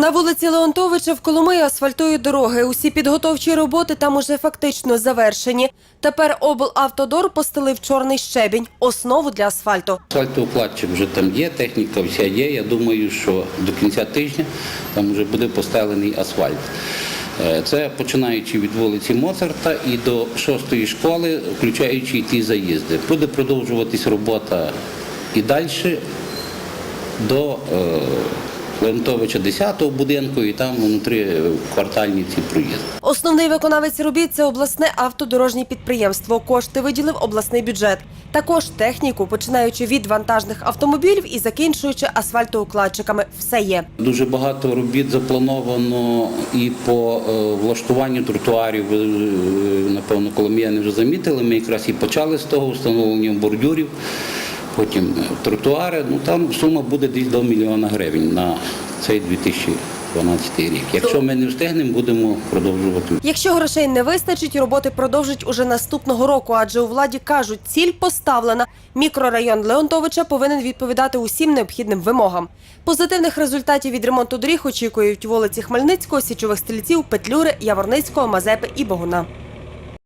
На вулиці Леонтовича в Коломиї асфальтують дороги. Усі підготовчі роботи там уже фактично завершені. Тепер облавтодор постелив чорний щебінь – основу для асфальту. Асфальтоукладчик вже там є, техніка вся є. Я думаю, що до кінця тижня там вже буде постелений асфальт. Е, Це починаючи від вулиці Моцарта і до шостої школи, включаючи ті заїзди. Буде продовжуватись робота і далі до Леонтовича 10-го будинку, і там внутрі квартальні ці проїзди. Основний виконавець робіт – це обласне автодорожнє підприємство. Кошти виділив обласний бюджет. Також техніку, починаючи від вантажних автомобілів і закінчуючи асфальтоукладчиками. Все є. Дуже багато робіт заплановано і по е, влаштуванню тротуарів. Е, Напевно, коломияни вже замітили. Ми якраз і почали з того встановлення бордюрів. Потім е, тротуари. Ну там сума буде десь до мільйона гривень на цей 2012 рік. Якщо ми не встигнемо, будемо продовжувати. Якщо грошей не вистачить, роботи продовжать уже наступного року, адже у владі кажуть, ціль поставлена. Мікрорайон Леонтовича повинен відповідати усім необхідним вимогам. Позитивних результатів від ремонту доріг очікують вулиці Хмельницького, Січових Стрільців, Петлюри, Яворницького, Мазепи і Богуна.